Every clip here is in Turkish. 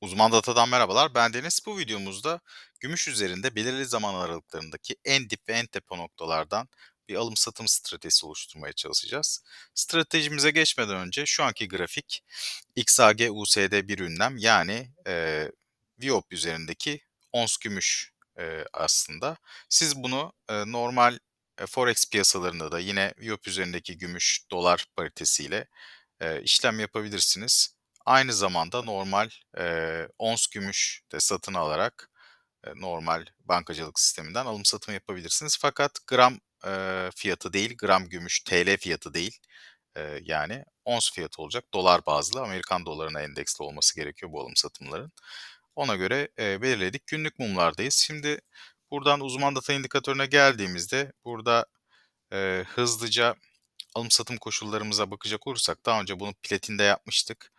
Uzman Data'dan merhabalar. Ben Deniz. Bu videomuzda gümüş üzerinde belirli zaman aralıklarındaki en dip ve en tepe noktalardan bir alım satım stratejisi oluşturmaya çalışacağız. Stratejimize geçmeden önce şu anki grafik XAG-USD bir ünlem yani e, Viop üzerindeki ons gümüş e, aslında. Siz bunu e, normal e, Forex piyasalarında da yine Viop üzerindeki gümüş dolar paritesiyle e, işlem yapabilirsiniz. Aynı zamanda normal, eee, ons gümüş de satın alarak, eee, normal bankacılık sisteminden alım satım yapabilirsiniz. Fakat gram, eee, fiyatı değil, gram gümüş TL fiyatı değil, eee, yani ons fiyatı olacak. Dolar bazlı, Amerikan dolarına endeksli olması gerekiyor bu alım satımların. Ona göre, eee, belirledik. Günlük mumlardayız. Şimdi buradan uzman data indikatörüne geldiğimizde burada, eee, hızlıca alım satım koşullarımıza bakacak olursak daha önce bunu platinde yapmıştık.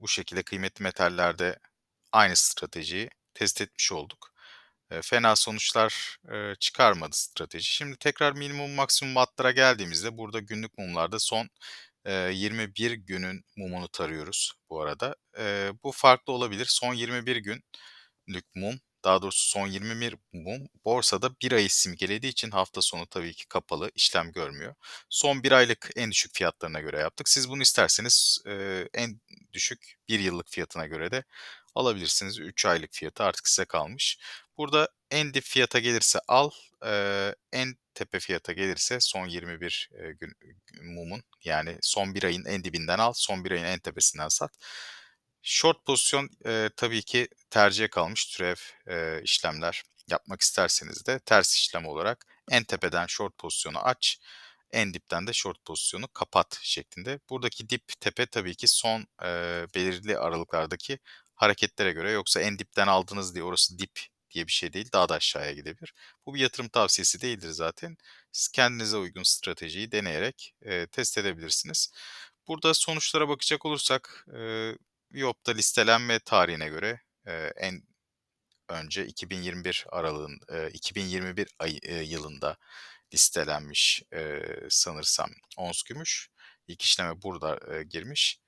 Bu şekilde kıymetli metallerde aynı stratejiyi test etmiş olduk. Fena sonuçlar, çıkarmadı strateji. Şimdi tekrar minimum maksimum wattlara geldiğimizde burada günlük mumlarda son, eee, 21 günün mumunu tarıyoruz bu arada. Bu farklı olabilir. Son 21 günlük mum, daha doğrusu son 21 mum borsada 1 ayı simgelediği için hafta sonu tabii ki kapalı, işlem görmüyor. Son 1 aylık en düşük fiyatlarına göre yaptık. Siz bunu isterseniz, eee, en düşük 1 yıllık fiyatına göre de alabilirsiniz. 3 aylık fiyatı artık size kalmış. Burada en dip fiyata gelirse al, eee, en tepe fiyata gelirse son 21, eee, gün mumun yani son 1 ayın en dibinden al, son 1 ayın en tepesinden sat. Short pozisyon, eee, tabii ki tercihe kalmış türev, eee, işlemler yapmak isterseniz de ters işlem olarak en tepeden short pozisyonu aç, en dipten de short pozisyonu kapat şeklinde. Buradaki dip, tepe tabii ki son, eee, belirli aralıklardaki hareketlere göre yoksa en dipten aldınız diye orası dip diye bir şey değil, daha da aşağıya gidebilir. Bu bir yatırım tavsiyesi değildir zaten. Siz kendinize uygun stratejiyi deneyerek, eee, test edebilirsiniz. Burada sonuçlara bakacak olursak, Viop'ta listelenme tarihine göre, eee, en önce 2021 aralığın eee, 2021 ayı eee, yılında listelenmiş, eee, sanırsam ons gümüş. İlk işleme burada, eee, girmiş.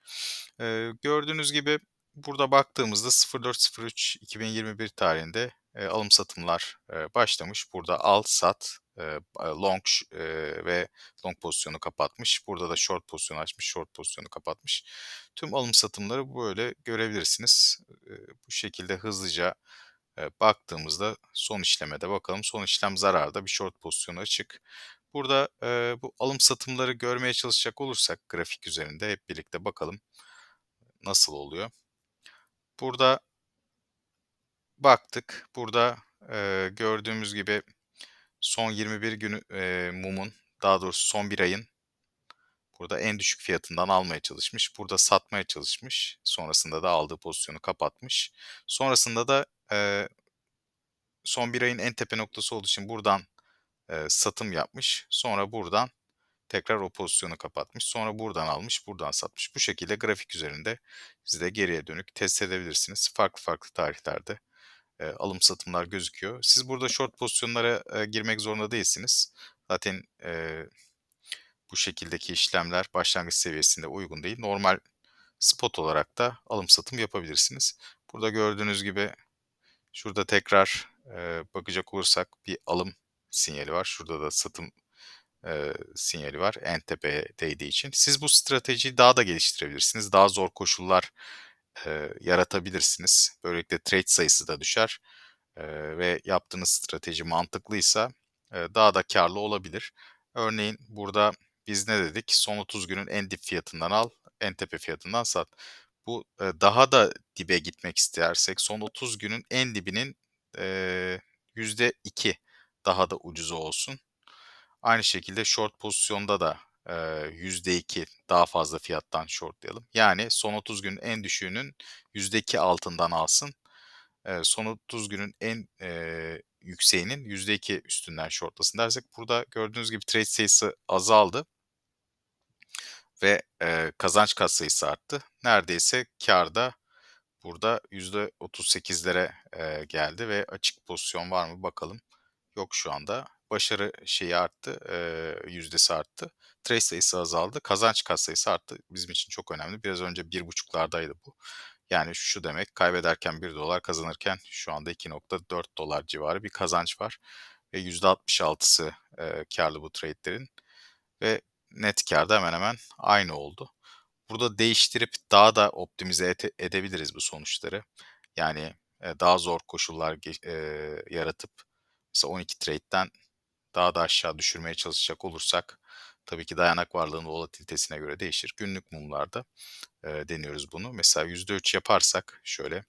Eee, gördüğünüz gibi burada baktığımızda 04.03.2021 tarihinde, eee, alım satımlar, eee, başlamış. Burada al, sat, long ş eee, ve long pozisyonu kapatmış. Burada da short pozisyonu açmış, short pozisyonu kapatmış. Tüm alım satımları böyle görebilirsiniz. Eee, bu şekilde hızlıca, baktığımızda son işleme de bakalım. Son işlem zararda, bir short pozisyonu açık. Burada, bu alım satımları görmeye çalışacak olursak grafik üzerinde hep birlikte bakalım nasıl oluyor. Burada baktık. Burada, gördüğümüz gibi son 21 günü, eee, mumun, daha doğrusu son 1 ayın burada en düşük fiyatından almaya çalışmış. Burada satmaya çalışmış. Sonrasında da aldığı pozisyonu kapatmış. Sonrasında da, eee son 1 ayın en tepe noktası olduğu için buradan, eee, satım yapmış. Sonra buradan tekrar o pozisyonu kapatmış. Sonra buradan almış, buradan satmış. Bu şekilde grafik üzerinde siz de geriye dönük test edebilirsiniz. Farklı farklı tarihlerde, eee, alım satımlar gözüküyor. Siz burada short pozisyonlara, eee, girmek zorunda değilsiniz. Zaten, eee, bu şekildeki işlemler başlangıç seviyesinde uygun değil. Normal spot olarak da alım satım yapabilirsiniz. Burada gördüğünüz gibi şurada tekrar, eee, bakacak olursak bir alım sinyali var. Şurada da satım, eee, sinyali var en tepeye değdiği için. Siz bu stratejiyi daha da geliştirebilirsiniz. Daha zor koşullar, eee, yaratabilirsiniz. Böylelikle trade sayısı da düşer, eee, ve yaptığınız strateji mantıklıysa, eee, daha da kârlı olabilir. Örneğin burada biz ne dedik? Son 30 günün en dip fiyatından al, en tepe fiyatından sat. Bu, eee, daha da dibe gitmek istersek son 30 günün en dibinin, eee, %2 daha da ucuzu olsun. Aynı şekilde short pozisyonda da, %2 daha fazla fiyattan shortlayalım. Yani son 30 günün en düşüğünün %2 altından alsın. Son 30 günün en, yükseğinin %2 üstünden shortlasın dersek burada gördüğünüz gibi trade sayısı azaldı. Ve, eee, kazanç katsayısı arttı. Neredeyse kârda burada %38'lere, eee, geldi ve açık pozisyon var mı bakalım. Yok şu anda. Başarı şeyi arttı, eee, yüzdesi arttı. Trade sayısı azaldı. Kazanç katsayısı arttı. Bizim için çok önemli. Biraz önce 1.5'lardaydı bu. Yani şu demek kaybederken $1 kazanırken şu anda $2.4 civarı bir kazanç var ve %66'sı, eee, kârlı bu trade'lerin ve net kâr da hemen hemen aynı oldu. Burada değiştirip daha da optimize edebiliriz bu sonuçları. Yani, eee, daha zor koşullar eee, yaratıp mesela 12 trade'den daha da aşağı düşürmeye çalışacak olursak tabii ki dayanak varlığının volatilitesine göre değişir. Günlük mumlarda, eee, deniyoruz bunu. Mesela %3 yaparsak şöyle,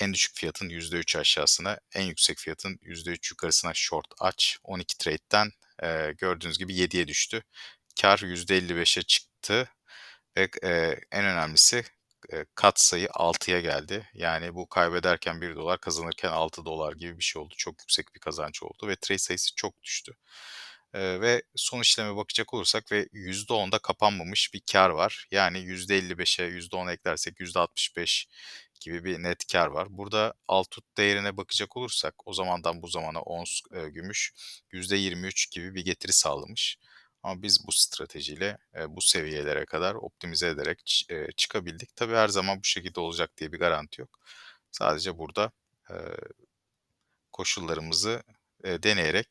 en düşük fiyatın %3 aşağısına, en yüksek fiyatın %3 yukarısına short aç. 12 trade'den, eee, gördüğünüz gibi 7'ye düştü. Kâr %55'e çıktı ve eee, en önemlisi, eee, katsayı 6'ya geldi. Yani bu kaybederken $1 kazanırken $6 gibi bir şey oldu. Çok yüksek bir kazanç oldu ve trade sayısı çok düştü. Eee, ve son işleme bakacak olursak ve %10'da kapanmamış bir kâr var. Yani %55'e %10 eklersek %65 gibi bir net kâr var. Burada Altut değerine bakacak olursak o zamandan bu zamana ons, eee, gümüş %23 gibi bir getiri sağlamış. Ama biz bu stratejiyle, eee, bu seviyelere kadar optimize ederek eee, çıkabildik. Tabii her zaman bu şekilde olacak diye bir garanti yok. Sadece burada, eee, koşullarımızı, eee, deneyerek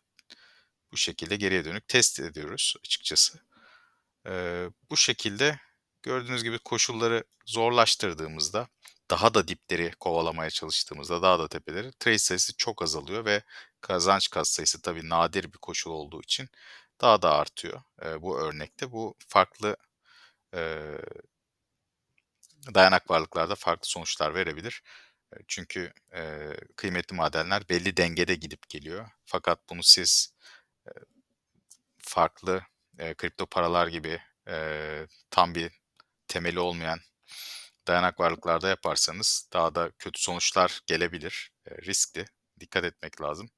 bu şekilde geriye dönük test ediyoruz açıkçası. Eee, bu şekilde gördüğünüz gibi koşulları zorlaştırdığımızda, daha da dipleri kovalamaya çalıştığımızda, daha da tepeleri trade sayısı çok azalıyor ve kazanç katsayısı tabii nadir bir koşul olduğu için daha da artıyor, eee, bu örnekte. Bu farklı, eee dayanak varlıklarda farklı sonuçlar verebilir. Çünkü, eee, kıymetli madenler belli dengede gidip geliyor. Fakat bunu siz, eee, farklı, eee, kripto paralar gibi, eee, tam bir temeli olmayan dayanak varlıklarda yaparsanız daha da kötü sonuçlar gelebilir. Eee, riskli, dikkat etmek lazım.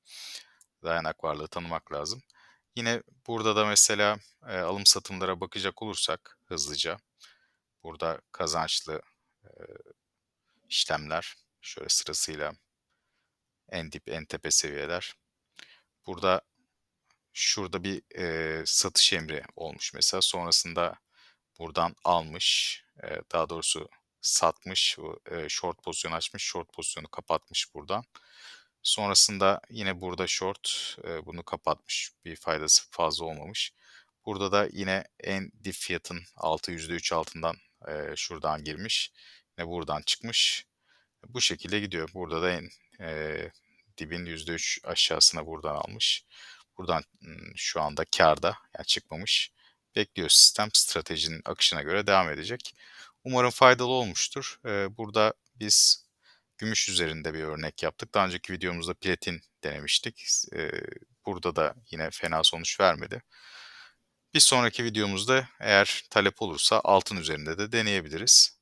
Dayanak varlığı tanımak lazım. Yine burada da mesela, eee, alım satımlara bakacak olursak hızlıca, burada kazançlı, eee, işlemler şöyle sırasıyla en dip, en tepe seviyeler. Burada şurada bir, eee, satış emri olmuş mesela. Sonrasında buradan almış, eee, daha doğrusu satmış, eee, short pozisyon açmış, short pozisyonu kapatmış buradan. Sonrasında yine burada short, bunu kapatmış. Bir faydası fazla olmamış. Burada da yine en dip fiyatın altı %3 altından, şuradan girmiş. Yine buradan çıkmış. Bu şekilde gidiyor. Burada da en, eee, dibin %3 aşağısına buradan almış. Buradan, şu anda kârda, yani çıkmamış. Bekliyor sistem. Stratejinin akışına göre devam edecek. Umarım faydalı olmuştur. Burada biz gümüş üzerinde bir örnek yaptık. Daha önceki videomuzda platin denemiştik. Eee, burada da yine fena sonuç vermedi. Bir sonraki videomuzda eğer talep olursa altın üzerinde de deneyebiliriz.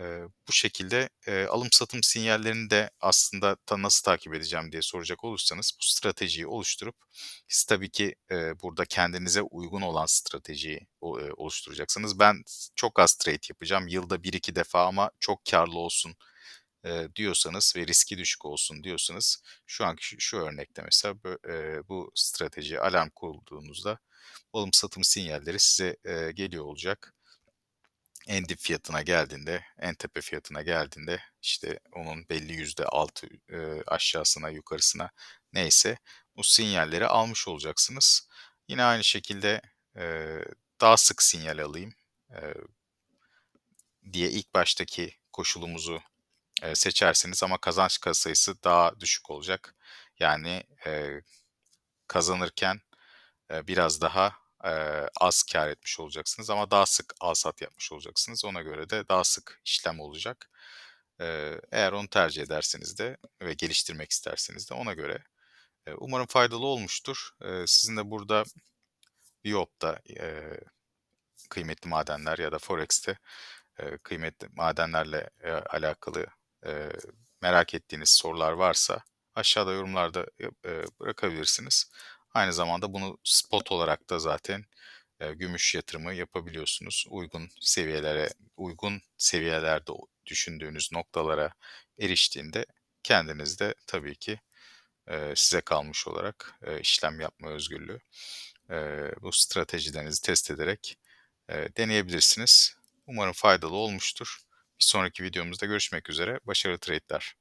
Eee, bu şekilde, eee, alım satım sinyallerini de aslında ta nasıl takip edeceğim diye soracak olursanız bu stratejiyi oluşturup siz tabii ki, burada kendinize uygun olan stratejiyi o oluşturacaksınız. Ben çok az trade yapacağım, yılda 1-2 defa ama çok kârlı olsun, eee, diyorsanız ve riski düşük olsun diyorsanız şu anki şu şu örnekte mesela eee, bu stratejiye alarm kurduğunuzda alım satım sinyalleri size, eee, geliyor olacak. En dip fiyatına geldiğinde, en tepe fiyatına geldiğinde, işte, onun belli yüzde altı, eee, aşağısına, yukarısına neyse bu sinyalleri almış olacaksınız. Yine aynı şekilde, eee, daha sık sinyal alayım, eee diye ilk baştaki koşulumuzu, eee, seçerseniz ama kazanç katsayısı daha düşük olacak. Yani, eee, kazanırken, eee, biraz daha, eee, az kâr etmiş olacaksınız ama daha sık al-sat yapmış olacaksınız. Ona göre de daha sık işlem olacak. Eee, eğer onu tercih ederseniz de ve geliştirmek isterseniz de ona göre. Eee, umarım faydalı olmuştur. Eee, sizin de burada Viyop'ta, eee, kıymetli madenler ya da Forex'te, eee, kıymetli madenlerle, eee, alakalı, eee, merak ettiğiniz sorular varsa aşağıda yorumlarda eee, bırakabilirsiniz. Aynı zamanda bunu spot olarak da zaten, eee, gümüş yatırımı yapabiliyorsunuz. Uygun seviyelere, uygun seviyelerde düşündüğünüz noktalara eriştiğinde kendiniz de tabii ki, eee, size kalmış olarak eee, işlem yapma özgürlüğü. Eee, bu stratejilerinizi test ederek eee, deneyebilirsiniz. Umarım faydalı olmuştur. Bir sonraki videomuzda görüşmek üzere. Başarılı trade'ler.